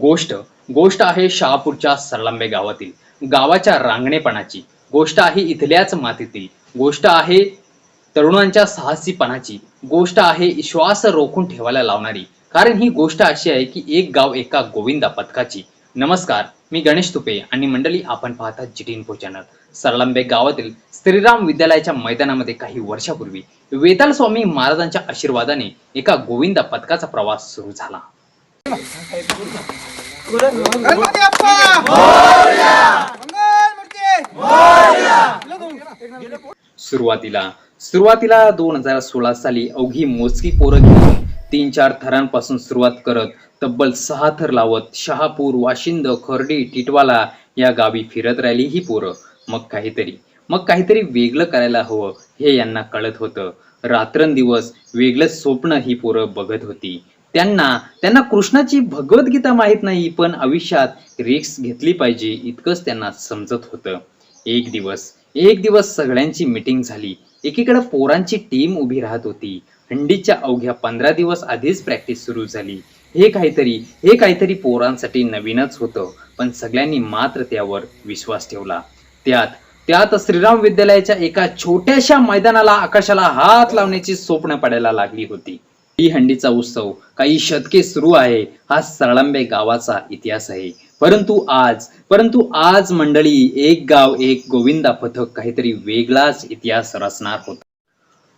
गोष्ट गोष्ट आहे शहापूरच्या सरलांबे गावातील गावाच्या रांगणेपणाची. गोष्ट आहे इथल्याच मातीतील. गोष्ट आहे तरुणांच्या साहसीपणाची. गोष्ट आहे श्वास रोखून ठेवायला लावणारी. कारण ही गोष्ट अशी आहे की एक गाव एका गोविंदा पथकाची. नमस्कार मी गणेश तुपे आणि मंडळी आपण पाहता जिटी चॅनल सरलांबे गावातील श्रीराम विद्यालयाच्या मैदानामध्ये काही वर्षापूर्वी वेताल स्वामी महाराजांच्या आशीर्वादाने एका गोविंदा पथकाचा प्रवास सुरू झाला. गणपती सुरुवातीला सुरुवातीला दोन हजार सोळा साली अवघी मोजकी पोरं घेऊन तीन चार थरांपासून सुरुवात करत तब्बल सहा थर लावत शहापूर वाशिंद खर्डी टिटवाला या गावी फिरत राहिली ही पोरं. मग काहीतरी मग काहीतरी वेगळं करायला हवं हे यांना कळत होतं. रात्रंदिवस वेगळंच स्वप्न ही पोरं बघत होती. त्यांना त्यांना कृष्णाची भगवद्गीता माहीत नाही पण आयुष्यात रिक्स घेतली पाहिजे इतकंच त्यांना समजत होतं. एक दिवस एक दिवस सगळ्यांची मीटिंग झाली. एकीकडे पोरांची टीम उभी राहत होती. हंडीच्या अवघ्या पंधरा दिवस आधीच प्रॅक्टिस सुरू झाली. हे काहीतरी हे काहीतरी पोरांसाठी नवीनच होतं पण सगळ्यांनी मात्र त्यावर विश्वास ठेवला. त्यात त्यात श्रीराम विद्यालयाच्या एका छोट्याशा मैदानाला आकाशाला हात लावण्याची स्वप्न पडायला लागली होती. ही हंडीचा उत्सव काही शतके सुरू आहे हा सरळंबे गावाचा इतिहास आहे. परंतु आज परंतु आज मंडळी एक गाव एक गोविंदा पथक काहीतरी वेगळाच इतिहास रचणार होता.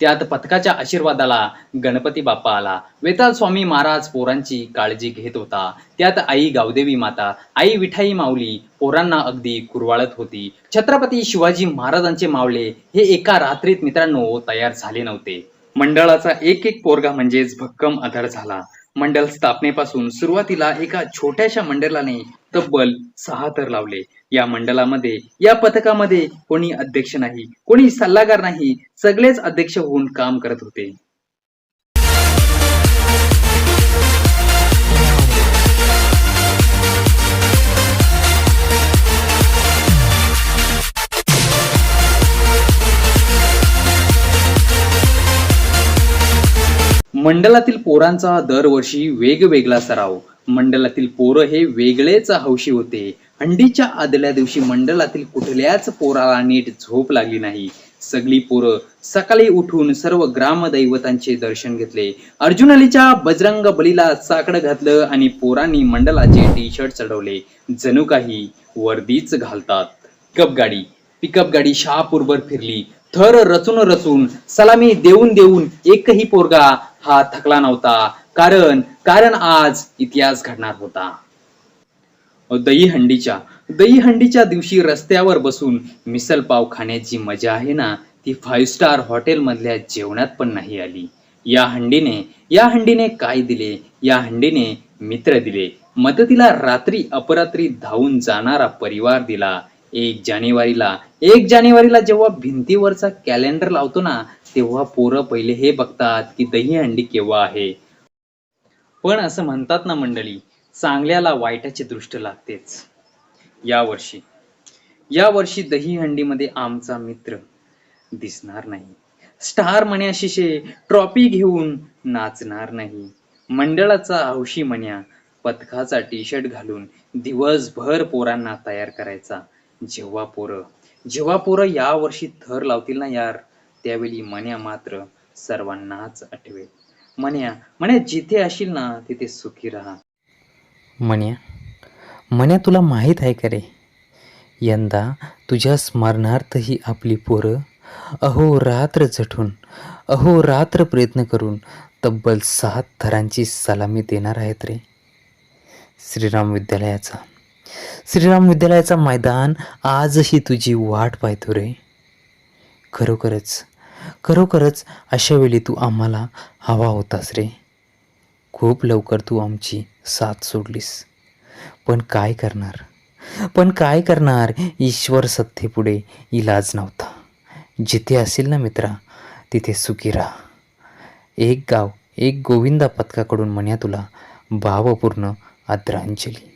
त्यात पथकाच्या आशीर्वादाला गणपती बाप्पा आला. वेताल स्वामी महाराज पोरांची काळजी घेत होता. त्यात आई गावदेवी माता आई विठाई माऊली पोरांना अगदी कुरवाळत होती. छत्रपती शिवाजी महाराजांचे मावळे हे एका रात्रीत मित्रांनो तयार झाले नव्हते. मंडळाचा एक एक पोरगा म्हणजेच भक्कम आधार झाला. मंडळ स्थापनेपासून सुरुवातीला एका छोट्याशा मंडळाने तब्बल सहा तर लावले. या मंडळामध्ये या पथकामध्ये कोणी अध्यक्ष नाही कोणी सल्लागार नाही सगळेच अध्यक्ष होऊन काम करत होते. मंडळातील पोरांचा दरवर्षी वेगवेगळा सराव. मंडळातील पोरं हे वेगळेच हौशी होते. हंडीच्या आदल्या दिवशी मंडळातील कुठल्याच पोराला नीट झोप लागली नाही. सगळी पोरं सकाळी उठून सर्व ग्रामदैवतांचे दर्शन घेतले. अर्जुन अलीच्या बजरंग बलीला साकडं घातलं आणि पोरांनी मंडळाचे टी शर्ट चढवले. जणू काही वर्दीच घालतात. पिकअप गाडी. पिकअप गाडी शहापूरभर फिरली. थर रचून रचून सलामी देऊन देऊन एकही पोरगा हा थकला नव्हता. कारण कारण आज इतिहास घडणार होता. दहीहंडीच्या दहीहंडीच्या दिवशी रस्त्यावर बसून मिसल पाव खाण्याची मजा आहे ना? ती फाईव्ह स्टार हॉटेल मधल्या जेवणात पण नाही आली. या हंडीने या हंडीने काय दिले? या हंडीने मित्र दिले. मदतीला रात्री अपरात्री धावून जाणारा परिवार दिला. एक जानेवारीला एक जानेवारीला जेव्हा भिंतीवरचा कॅलेंडर लावतो ना तेव्हा पोरं पहिले हे बघतात की दही हंडी केव्हा आहे. पण असं म्हणतात ना मंडळी चांगल्याला वाईटाची दृष्ट लागतेच. या वर्षी या वर्षी दहीहंडीमध्ये आमचा मित्र दिसणार नाही. स्टार मण्या शिशे ट्रॉफी घेऊन नाचणार नाही. मंडळाचा हौशी म्हण्या पथकाचा टी शर्ट घालून दिवसभर पोरांना तयार करायचा. जेव्हा पोरं. जेव्हा पोरं या वर्षी थर लावतील ना यार त्यावेळी मन्या मात्र सर्वांनाच आठवेल. मन्या मन्या जिथे असशील ना तिथे सुखी राहा. मन्या मन्या तुला माहीत आहे का रे? यंदा तुझ्या स्मरणार्थ ही आपली पोरं अहोरात्र झटून अहोरात्र प्रयत्न करून तब्बल सात थरांची सलामी देणार आहेत रे. श्रीराम विद्यालयाचा श्रीराम विद्यालयाचा मैदान आजही तुझी वाट पाहतो रे. खरोखरच खरोखरच अशा वेळी तू आम्हाला हवा होतास रे. खूप लवकर तू आमची साथ सोडलीस. पण काय करणार? पण काय करणार? ईश्वर सत्तेपुढे इलाज नव्हता. जिथे असेल ना मित्रा तिथे सुखी राहा. एक गाव एक गोविंदा पथकाकडून म्हण्या तुला भावपूर्ण आदरांजली.